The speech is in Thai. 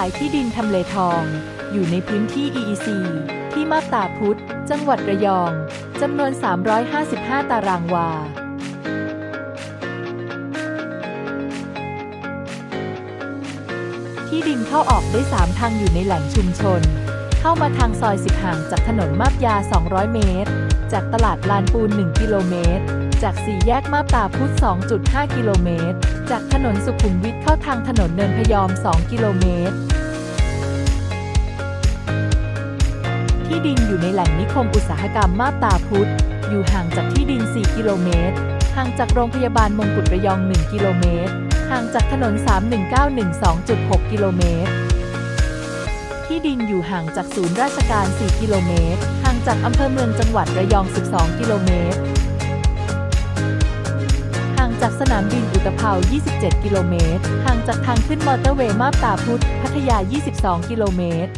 ายที่ดินทำเลทอง อยู่ในพื้นที่ EEC ที่มาบตาพุธจังหวัดระยองจำนวน 355 ตารางวา ที่ดินเข้าออกได้ 3 ทางอยู่ในแหล่งชุมชน เข้ามาทางซอย10ห่างจากถนนมาบยา 200 เมตร จากตลาดลานปูน 1 กิโลเมตร จากสี่แยกมาบตาพุธ2.5 กิโลเมตร จากถนนสุขุมวิทเข้าทางถนนเนินพยอม 2 กิโลเมตร ที่ดินอยู่ในแหล่งนิคมอุตสาหกรรมมาบตาพุธอยู่ห่างจากที่ดิน 4 กิโลเมตร ห่างจากโรงพยาบาลมงกุฎระยอง 1 กิโลเมตร ห่างจากถนน 31912.6 กิโลเมตร ที่ดินอยู่ห่างจากศูนย์ราชการ 4 กิโลเมตร ห่างจากอำเภอเมืองจังหวัดระยอง 12 กิโลเมตร ห่างจากสนามบินอุตภเปา27 กิโลเมตร ห่างจากทางขึ้นมอเตอร์เวย์มาบตาพุธพัทยา 22 กิโลเมตร